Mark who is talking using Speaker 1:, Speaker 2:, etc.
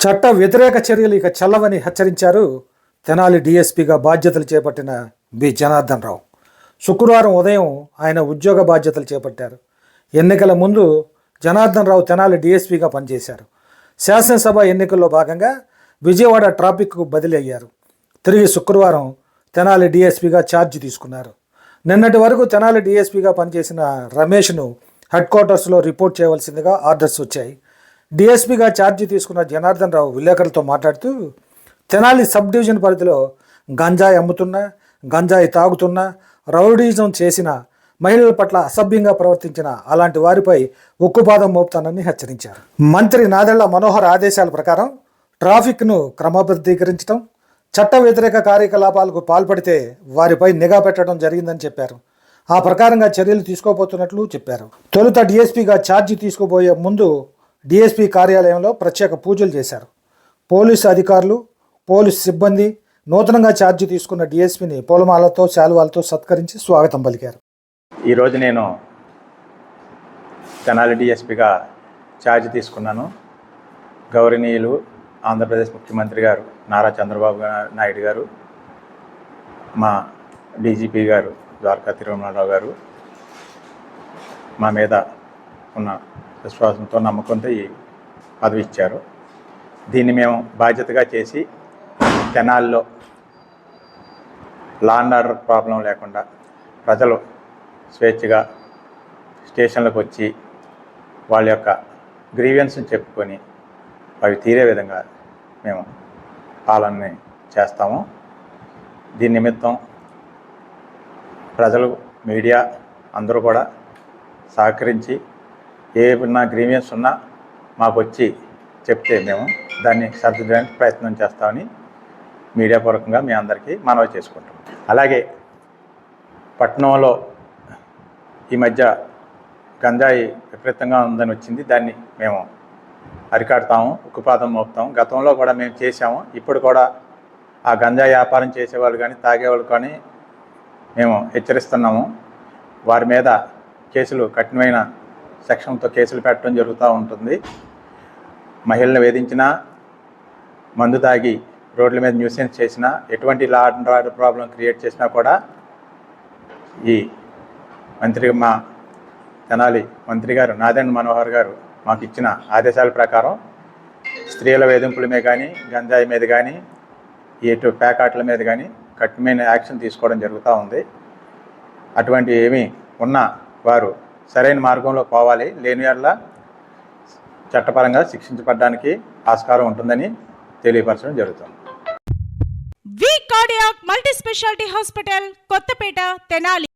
Speaker 1: చట్ట వ్యతిరేక చర్యలు ఇక చల్లవని హెచ్చరించారు తెనాలి డీఎస్పీగా బాధ్యతలు చేపట్టిన బి. జనార్దన్ రావు. శుక్రవారం ఉదయం ఆయన ఉద్యోగ బాధ్యతలు చేపట్టారు. ఎన్నికల ముందు జనార్దన్ రావు తెనాలి డీఎస్పీగా పనిచేశారు. శాసనసభ ఎన్నికల్లో భాగంగా విజయవాడ ట్రాఫిక్కు బదిలీ అయ్యారు. తిరిగి శుక్రవారం తెనాలి డీఎస్పీగా ఛార్జ్ తీసుకున్నారు. నిన్నటి వరకు తెనాలి డీఎస్పీగా పనిచేసిన రమేష్ను హెడ్ క్వార్టర్స్లో రిపోర్ట్ చేయవలసిందిగా ఆర్డర్స్ వచ్చాయి. డిఎస్పీగా ఛార్జీ తీసుకున్న జనార్దన్ రావు విలేకరులతో మాట్లాడుతూ తెనాలి సబ్ డివిజన్ పరిధిలో గంజాయి అమ్ముతున్నా గంజాయి తాగుతున్నా రౌడీజం చేసిన మహిళల పట్ల అసభ్యంగా ప్రవర్తించిన అలాంటి వారిపై ఉక్కుపాదం మోపుతానని హెచ్చరించారు. మంత్రి నాదెళ్ళ మనోహర్ ఆదేశాల ప్రకారం ట్రాఫిక్ను క్రమబద్ధీకరించడం చట్ట వ్యతిరేక కార్యకలాపాలకు పాల్పడితే వారిపై నిఘా పెట్టడం జరిగిందని చెప్పారు. ఆ ప్రకారంగా చర్యలు తీసుకోబోతున్నట్లు చెప్పారు. తొలుత డిఎస్పీగా ఛార్జీ తీసుకోబోయే ముందు డిఎస్పీ కార్యాలయంలో ప్రత్యేక పూజలు చేశారు. పోలీసు అధికారులు పోలీసు సిబ్బంది నూతనంగా ఛార్జీ తీసుకున్న డిఎస్పీని పూలమాలతో శాలువాలతో సత్కరించి స్వాగతం పలికారు.
Speaker 2: ఈరోజు నేను తెనాలి డిఎస్పీగా ఛార్జ్ తీసుకున్నాను. గౌరవనీయులు ఆంధ్రప్రదేశ్ ముఖ్యమంత్రి గారు నారా చంద్రబాబు నాయుడు గారు మా డీజీపీ గారు ద్వారకా తిరుమలరావు గారు మా మీద ఉన్న విశ్వాసంతో నమ్మకంతో ఈ పదవి ఇచ్చారు. దీన్ని మేము బాధ్యతగా చేసి తెనాల్లో లా అండ్ ఆర్డర్ ప్రాబ్లం లేకుండా ప్రజలు స్వేచ్ఛగా స్టేషన్లకు వచ్చి వాళ్ళ యొక్క గ్రీవియన్స్ని చెప్పుకొని అవి తీరే విధంగా మేము పాలనని చేస్తాము. దీని నిమిత్తం ప్రజలు మీడియా అందరూ కూడా సహకరించి ఏ నా గ్రీవియన్స్ ఉన్నా మాకు వచ్చి చెప్తే మేము దాన్ని సరిదిద్దడానికి ప్రయత్నం చేస్తామని మీడియా పూర్వకంగా మీ అందరికీ మనవి చేసుకుంటాం అలాగే పట్టణంలో ఈ మధ్య గంజాయి విపరీతంగా ఉందని వచ్చింది. దాన్ని మేము అరికాడతాము ఉక్కుపాదం మోపుతాము. గతంలో కూడా మేము చేసాము ఇప్పుడు కూడా ఆ గంజాయి వ్యాపారం చేసేవాళ్ళు కానీ తాగేవాళ్ళు కానీ మేము హెచ్చరిస్తున్నాము. వారి మీద కేసులు కఠినమైన సెక్షన్తో కేసులు పెట్టడం జరుగుతూ ఉంటుంది. మహిళలను వేధించినా మందు తాగి రోడ్ల మీద న్యూసెన్స్ చేసినా ఎటువంటి law and order problem create చేసినా కూడా ఈ మంత్రి మా తెనాలి మంత్రి గారు నాదండ్ మనోహర్ గారు మాకు ఇచ్చిన ఆదేశాల ప్రకారం స్త్రీల వేధింపుల మీద కానీ గంజాయి మీద కానీ ఎటు ప్యాకాట్ల మీద కానీ కఠినమైన యాక్షన్ తీసుకోవడం జరుగుతూ ఉంది. అటువంటి ఏమి ఉన్నా వారు సరైన మార్గంలో పోవాలి. లేని వల్ల చట్టపరంగా శిక్షించబడడానికి ఆస్కారం ఉంటుందని తెలియపరచడం జరుగుతుంది.
Speaker 3: V cardiac multi speciality hospital Kothapeta Tenali.